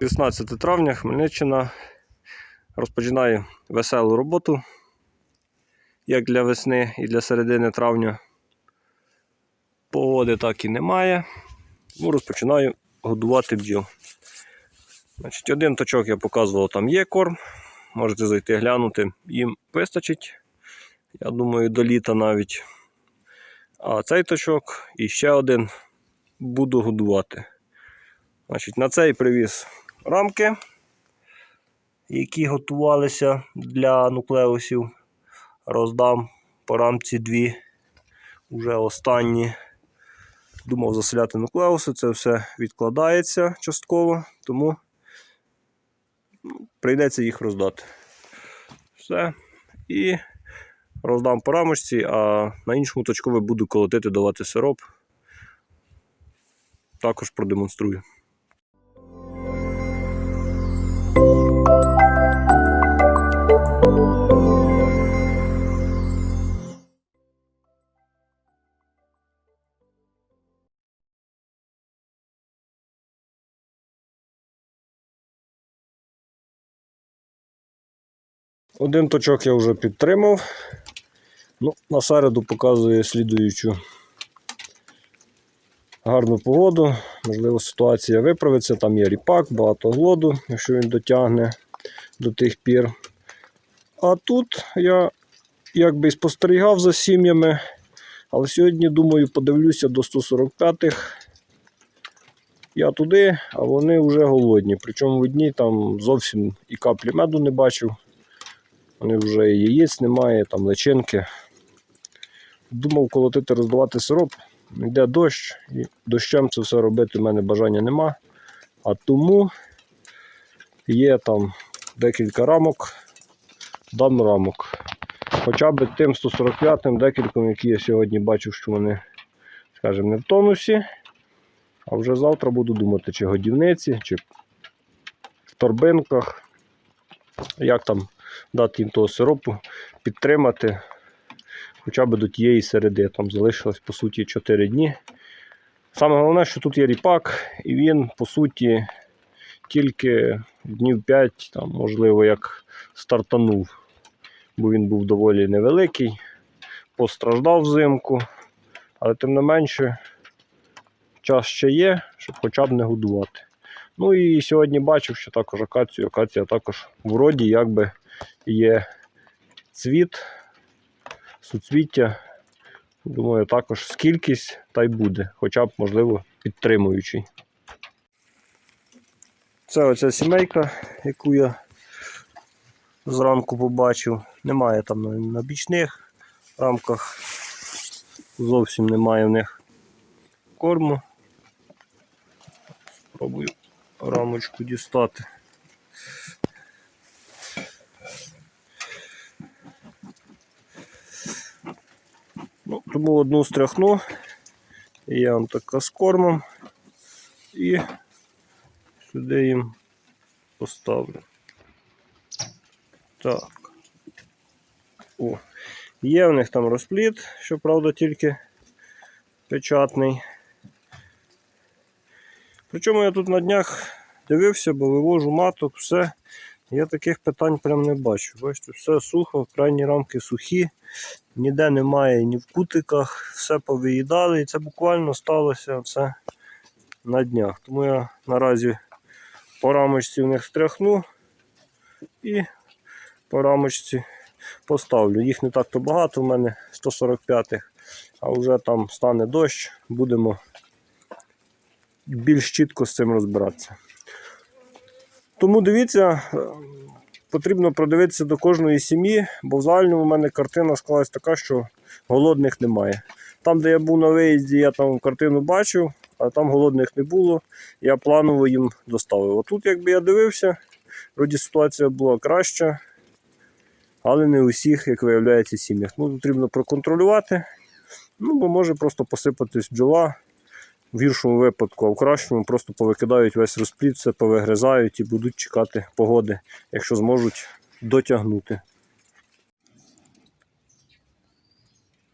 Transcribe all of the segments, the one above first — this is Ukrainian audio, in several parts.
16 травня Хмельниччина розпочинає веселу роботу, як для весни і для середини травня. Погоди так і немає. Тому розпочинаю годувати бджіл. Значить, один точок я показував, там є корм. Можете зайти глянути, їм вистачить. Я думаю, до літа навіть. А цей точок і ще один буду годувати. Значить, на цей привіз рамки, які готувалися для нуклеусів. Роздам по рамці дві, уже останні. Думав заселяти нуклеуси, це все відкладається частково, тому ну, прийдеться їх роздати. Все. І роздам по рамочці, а на іншому точкові буду колотити, давати сироп. Також продемонструю. Один точок я вже підтримав. Ну, на показує слідуючу гарну погоду. Можливо, ситуація виправиться. Там є ріпак, багато глоду, якщо він дотягне до тих пір. А тут я якби і спостерігав за сім'ями, але сьогодні, думаю, подивлюся до 145-х. Я туди, а вони вже голодні. Причому в одній там зовсім і каплі меду не бачив. Вони вже яєць немає, там личинки. Думав колотити, роздавати сироп. Йде дощ, і дощем це все робити в мене бажання нема. А тому є там декілька рамок, дам рамок. Хоча б тим 145-м декільком, які я сьогодні бачив, що вони, скажімо, не в тонусі. А вже завтра буду думати, чи годівниці, чи в торбинках, як там дати їм того сиропу, підтримати хоча б до тієї середи. Там залишилось по суті 4 дні. Саме головне, що тут є ріпак, і він, по суті, тільки днів 5, там, можливо, як стартанув, бо він був доволі невеликий, постраждав взимку, але тим не менше час ще є, щоб хоча б не годувати. Ну і сьогодні бачив, що також акацію. Акація також в роді якби є цвіт, суцвіття. Думаю, також скількись та й буде, хоча б, можливо, підтримуючий. Це оця сімейка, яку я зранку побачив. Немає там на бічних рамках. Зовсім немає в них корму. Спробую рамочку дістати. Ну, тому одну стряхну. Я вам така з кормом. І сюди їм поставлю. Так. О. Є в них там розпліт, щоправда, тільки печатний. Причому я тут на днях дивився, бо вивожу маток, все. Я таких питань прям не бачу. Бачите, все сухо, крайні рамки сухі, ніде немає ні в кутиках, все повиїдали. І це буквально сталося все на днях. Тому я наразі по рамочці в них стряхну і по рамочці поставлю. Їх не так-то багато, в мене 145-х, а вже там стане дощ, будемо більш чітко з цим розбиратися. Тому дивіться, потрібно продивитися до кожної сім'ї, бо в загальному в мене картина склалась така, що голодних немає. Там, де я був на виїзді, я там картину бачив, а там голодних не було. Я планово їм доставив. Отут, якби я дивився, вроді ситуація була краща, але не у всіх, як виявляється, сім'ях. Ну, потрібно проконтролювати. Ну, бо може просто посипатись бджола. В гіршому випадку, а в кращому просто повикидають весь розплід, все повигризають і будуть чекати погоди, якщо зможуть дотягнути.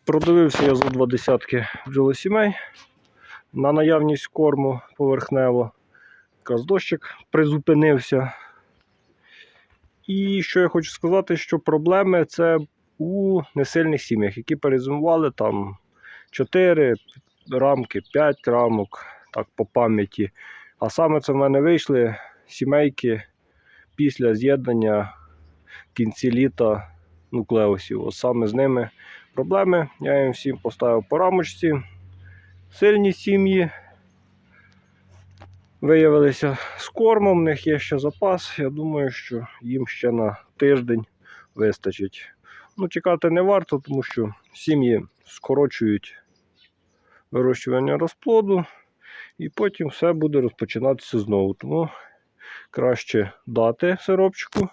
Продивився я за два десятки бджолосімей на наявність корму поверхнево. якраз дощик призупинився. І що я хочу сказати, що проблеми це у несильних сім'ях, які перезимували там 4 рамки, 5 рамок, так по пам'яті. А саме це в мене вийшли сімейки після з'єднання в кінці літа нуклеусів. От саме з ними проблеми. Я їм всім поставив по рамочці. Сильні сім'ї виявилися з кормом, в них є ще запас. Я думаю, що їм ще на тиждень вистачить. Ну, чекати не варто, тому що сім'ї скорочують вирощування розплоду, і потім все буде розпочинатися знову. Тому краще дати сиропчику,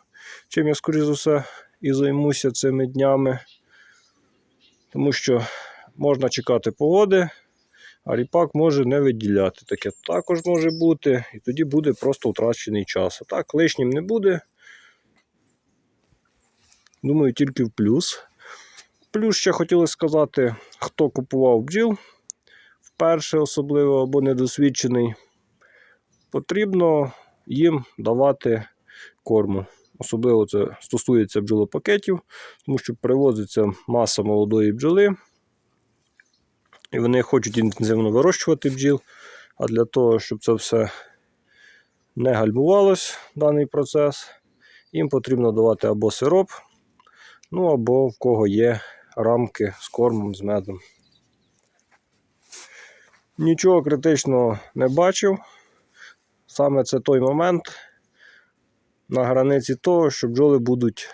чим я, скоріш за все, і займуся цими днями. Тому що можна чекати погоди, а ріпак може не виділяти. Таке також може бути, і тоді буде просто втрачений час. А так, лишнім не буде. Думаю, тільки в плюс. Плюс ще хотілося сказати, хто купував бджіл вперше, особливо або недосвідчений, потрібно їм давати корму. Особливо це стосується бджолопакетів, тому що привозиться маса молодої бджоли, і вони хочуть інтенсивно вирощувати бджіл. А для того, щоб це все не гальмувалось, даний процес, їм потрібно давати або сироп, ну або в кого є рамки з кормом, з медом. Нічого критичного не бачив. Саме це той момент на границі того, що бджоли будуть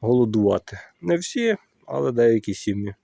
голодувати. Не всі, але деякі сім'ї.